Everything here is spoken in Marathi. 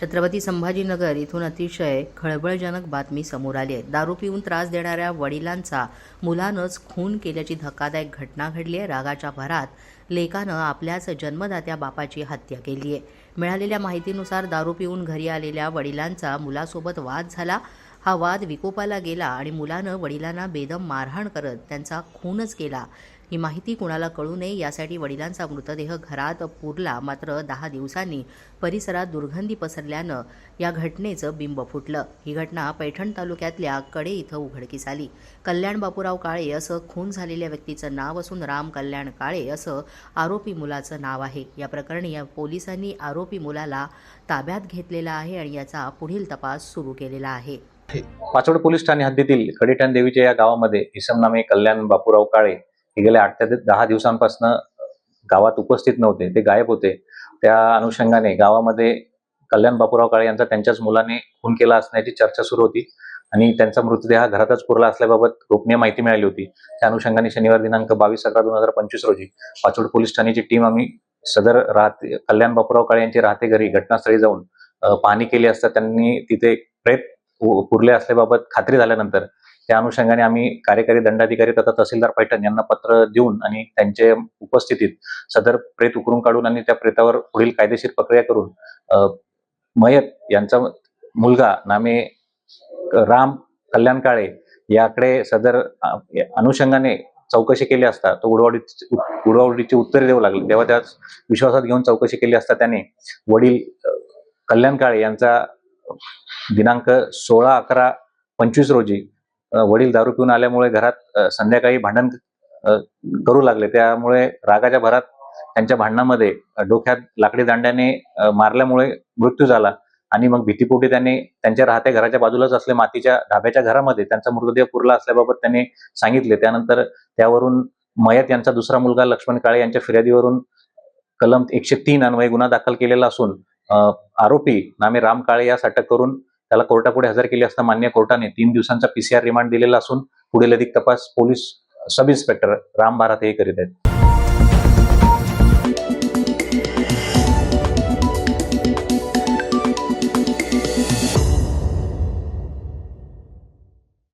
छत्रपती संभाजीनगर इथून अतिशय खळबळजनक बातमी समोर आली आहे. दारू पिऊन त्रास देणाऱ्या वडिलांचा मुलानंच खून केल्याची धक्कादायक घटना घडली आहे. रागाच्या भरात लेकानं आपल्याच जन्मदात्या बापाची हत्या केली आहे. मिळालेल्या माहितीनुसार दारू पिऊन घरी आलेल्या वडिलांचा मुलासोबत वाद झाला. हा वाद विकोपाला गेला आणि मुलानं वडिलांना बेदम मारहाण करत त्यांचा खूनच केला. ही माहिती कुणाला कळू नये यासाठी वडिलांचा मृतदेह घरात पुरला मात्र दहा दिवसांनी परिसरात दुर्गंधी पसरल्यानं या घटनेचं बिंब फुटलं. ही घटना पैठण तालुक्यातल्या कडे इथं उघडकीस आली. कल्याण बापूराव काळे असं खून झालेल्या व्यक्तीचं नाव असून राम कल्याण काळे असं आरोपी मुलाचं नाव आहे. या प्रकरणी या पोलिसांनी आरोपी मुलाला ताब्यात घेतलेला आहे आणि याचा पुढील तपास सुरू केलेला आहे. पाचोड पोलीस ठाणे हद्दीतील कडेटण देवीच्या या गावामध्ये इसम नामे कल्याण बापूराव काळे हे गेल्या आठ ते दहा दिवसांपासून गावात उपस्थित नव्हते ते गायब होते. त्या अनुषंगाने गावामध्ये कल्याण बापूराव काळे यांचा त्यांच्याच मुलाने खून केला असण्याची चर्चा सुरू होती आणि त्यांचा मृतदेह हा घरातच पुरला असल्याबाबत गोपनीय माहिती मिळाली होती. त्या अनुषंगाने शनिवार दिनांक बावीस अकरा दोन हजार पंचवीस रोजी पाचोड पोलीस ठाण्याची टीम आम्ही सदर राहते कल्याण बापूराव काळे यांचे राहते घरी घटनास्थळी जाऊन पाहणी केली असता त्यांनी तिथे प्रेत पुरले असल्याबाबत खात्री झाल्यानंतर त्या अनुषंगाने आम्ही कार्यकारी दंडाधिकारी तथा तहसीलदार पैठण यांना पत्र देऊन आणि त्यांच्या उपस्थितीत सदर प्रेत उकरून काढून आणि त्या प्रेतावर पुढील कायदेशीर प्रक्रिया करून मयत यांचा मुलगा नामे राम कल्याण काळे याकडे सदर अनुषंगाने चौकशी केली असता तो उडवाडी उडवाडीची उत्तरे देऊ लागले. तेव्हा त्या विश्वासात घेऊन चौकशी केली असता त्याने वडील कल्याण काळे यांचा दिनांक सोळा अकरा पंचवीस रोजी वडील दारू पिऊन आल्यामुळे घरात संध्याकाळी भांडण करू लागले. त्यामुळे रागाच्या भरात त्यांच्या भांडणामध्ये डोक्यात लाकडी दांड्याने मारल्यामुळे मृत्यू झाला आणि मग भीतीपोटी त्यांनी त्यांच्या राहत्या घराच्या बाजूलाच असले मातीच्या ढाब्याच्या घरामध्ये त्यांचा मृतदेह पुरला असल्याबाबत त्यांनी सांगितले. त्यानंतर त्यावरून मयत यांचा दुसरा मुलगा लक्ष्मण काळे यांच्या फिर्यादीवरून कलम एकशे तीन अन्वये गुन्हा दाखल केलेला असून आरोपी नामे राम काळे यास अटक करून त्याला कोर्टापुढे हजर केले असता मान्य कोर्टाने तीन दिवसांचा पीसीआर रिमांड दिलेला असून पुढील अधिक तपास police sub inspector Ram Bharat हे करीत आहेत.